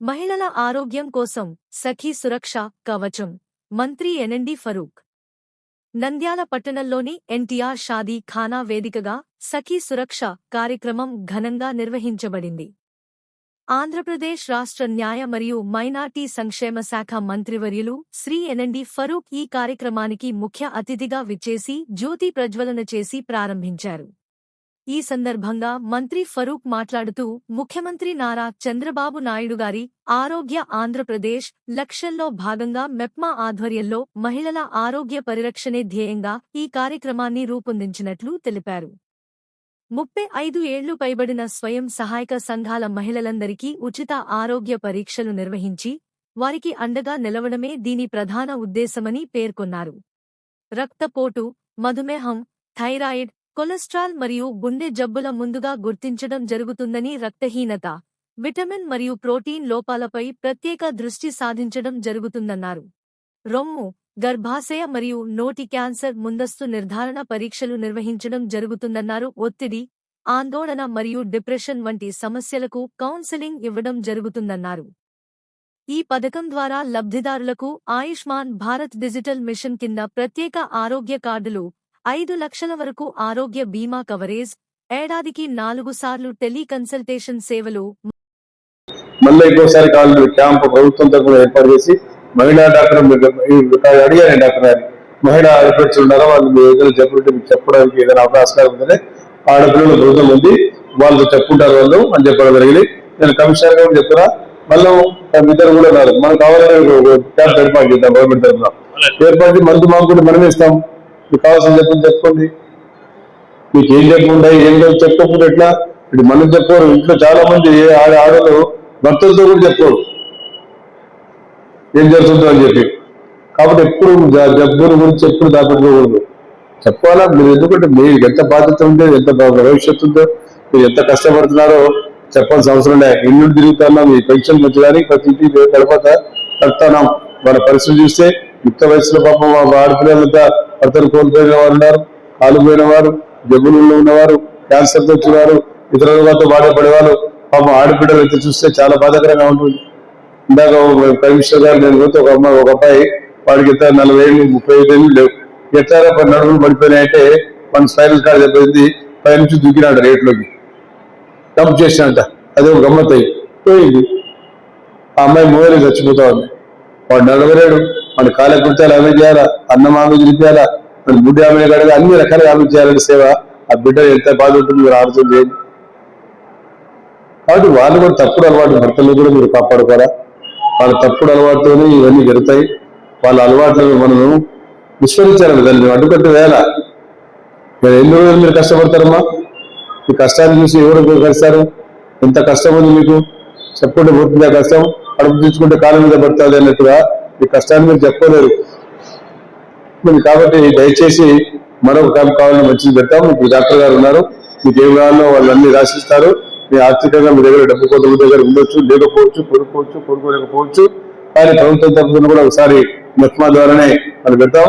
మహిళల ఆరోగ్యం కోసం సఖీ సురక్ష కవచం. మంత్రి ఎన్ఎండి ఫరూక్. నంద్యాల పట్టణంలోని ఎన్టీఆర్ షాదీ ఖానా వేదికగా సఖీ సురక్ష కార్యక్రమం ఘనంగా నిర్వహించబడింది. ఆంధ్రప్రదేశ్ రాష్ట్ర న్యాయ మరియు మైనార్టీ సంక్షేమ శాఖ మంత్రివర్యులు శ్రీ ఎన్ఎండి ఫరూక్ ఈ కార్యక్రమానికి ముఖ్య అతిథిగా విచ్చేసి జ్యోతి ప్రజ్వలన చేసి ప్రారంభించారు. ఈ సందర్భంగా మంత్రి ఫరూక్ మాట్లాడుతూ ముఖ్యమంత్రి నారా చంద్రబాబు నాయుడు గారి ఆరోగ్య ఆంధ్రప్రదేశ్ లక్ష్యంలో భాగంగా మెప్మా ఆధ్వర్యంలో మహిళల ఆరోగ్య పరిరక్షణే ధ్యేయంగా ఈ కార్యక్రమాన్ని రూపొందించినట్లు తెలిపారు. ముప్పై ఐదు ఏళ్ళు పైబడిన స్వయం సహాయక సంఘాల మహిళలందరికీ ఉచిత ఆరోగ్య పరీక్షలు నిర్వహించి వారికి అండగా నిలవడమే దీని ప్రధాన ఉద్దేశమని పేర్కొన్నారు. రక్తపోటు మధుమేహం థైరాయిడ్ కొలెస్ట్రాల్ మరియు గుండె జబ్బుల ముందుగా గుర్తించడం జరుగుతుందని రక్తహీనత విటమిన్ మరియు ప్రోటీన్ లోపాలపై ప్రత్యేక దృష్టి సాధించడం జరుగుతుందన్నారు. రొమ్ము గర్భాశయ మరియు నోటి క్యాన్సర్ ముందస్తు నిర్ధారణ పరీక్షలు నిర్వహించడం జరుగుతుందన్నారు. ఒత్తిడి ఆందోళన మరియు డిప్రెషన్ వంటి సమస్యలకు కౌన్సెలింగ్ ఇవ్వడం జరుగుతుందన్నారు. ఈ పథకం ద్వారా లబ్ధిదారులకు ఆయుష్మాన్ భారత్ డిజిటల్ మిషన్ కింద ప్రత్యేక ఆరోగ్య కార్డులు ఐదు లక్షల వరకు ఆరోగ్య బీమా కవరేజ్ ఏడాదికి నాలుగు సార్లు టెలికన్సల్టేషన్ సేవలు మళ్ళీ ఇంకోసారి కావాలి క్యాంప్ ప్రభుత్వం తరఫున ఏర్పాటు చేసి మహిళా డాక్టర్ మీరు అడిగాను డాక్టర్ గారు మహిళా ఆడపడుచులు ఉన్నారా? వాళ్ళు మీ ఏదైనా చెప్పుకుంటే మీకు చెప్పడానికి ఏదైనా అవకాశం ఉందని ఆడపిల్లలు బృందం ఉంది. వాళ్ళు చెప్పుకుంటారు వాళ్ళు అని చెప్పడం జరిగింది. నేను కమిషనర్ గారు చెప్తున్నా. మళ్ళీ ఇద్దరు కూడా ఉన్నారు. మనకు కావాలని క్యాంప్ ఏర్పాటు చేద్దాం గవర్నమెంట్ తరఫున ఏర్పాటు చేసి మందు మాకు కూడా మనమే ఇస్తాం. మీకు కావాల్సిన చెప్పని చెప్పుకోండి. మీకు ఏం చెప్పకుండా ఏం లేదు చెప్పకుండా ఎట్లా? ఇప్పుడు మనం చెప్పుకోరు ఇంట్లో చాలా మంది ఆడ ఆడలు భర్తలతో కూడా చెప్పుకోరు ఏం జరుగుతుందో అని చెప్పి. కాబట్టి ఎప్పుడు జ- జబ్బుల గురించి ఎప్పుడు దాపెట్టుకోకూడదు చెప్పాలా? మీరు ఎందుకంటే మీకు ఎంత బాధ్యత ఉందో ఎంత భవిష్యత్తు ఉందో మీరు ఎంత కష్టపడుతున్నారో చెప్పాల్సిన అవసరం లే ఇల్లు తిరుగుతున్నాం మీ పెన్షన్ వచ్చి కానీ ప్రతి ఇంటికి గడపత కడతాం వాళ్ళ పరిస్థితి చూస్తే యుక్త వయసులో పాపం ఆడపిల్లలంతా భర్తలు కోల్పోయిన వారు ఉన్నారు కాలుపోయిన వారు జబ్బులలో ఉన్నవారు క్యాన్సర్తో వచ్చినవారు ఇతర రోగాలతో బాధపడేవారు పాపం ఆడబిడ్డలు అయితే చూస్తే చాలా బాధాకరంగా ఉంటుంది. ఇందాక కమిషనర్ గారు నేను పోతే ఒక అమ్మాయి ఒక అబ్బాయి వాడికి ఇతర నలభై ఏళ్ళు ముప్పై ఐదు ఏళ్ళు లేవు. ఎట్లా పది నడుములు పడిపోయినాయంటే మన స్పైనల్ కార్డ్ చెప్పింది పై నుంచి దుక్కినాడు రేట్లోకి. డంప్ చేసినంట అదే ఒక గమ్మత్ అయ్యి పోయింది. ఆ అమ్మాయి మూవీలో చచ్చిపోతా ఉంది. వాడు నడవలేడు. మన కాళ్ళ కృత్యాలు ఆమె చేయాలా? అన్నం ఆమె చూపించాలా మన బుడ్డి ఆమె కడగా అన్ని రకాలుగా ఆమె చేయాలని సేవ ఆ బిడ్డ ఎంత బాధ ఉంటుంది మీరు ఆలోచన చేయండి. కాబట్టి వాళ్ళు కూడా తప్పుడు అలవాటు భర్తలు కూడా మీరు కాపాడుకోరా వాళ్ళ తప్పుడు అలవాటుతోనే ఇవన్నీ జరుగుతాయి. వాళ్ళ అలవాట్లను మనము విస్మరించాలి దాన్ని అడ్డుకట్టే వేళ. మీరు ఎన్ని రోజులు మీరు కష్టపడతారమ్మా? మీ కష్టాన్ని చూసి ఎవరు కలుస్తారు ఎంత కష్టం ఉంది మీకు? చెప్పుకుంటే పోతుంది ఆ కష్టం అడుగు తీసుకుంటే కాలం మీద పడుతుంది అన్నట్టుగా ఈ కష్టాన్ని మీరు చెప్పలేరు మీరు కాబట్టి దయచేసి మరొక క్యాంప్ కావాలని మంచిది పెడతాం. మీకు డాక్టర్ గారు ఉన్నారు. మీకు ఏం కావాలో వాళ్ళు అన్ని రాసిస్తారు. మీ ఆర్థికంగా మీ దగ్గర డబ్బు కొంత మీ దగ్గర ఉండొచ్చు లేకపోవచ్చు కొనుక్కోవచ్చు కొనుక్కోలేకపోవచ్చు కానీ ప్రభుత్వం తరఫున కూడా ఒకసారి మెఫ్మా ద్వారానే మనం పెడతాం.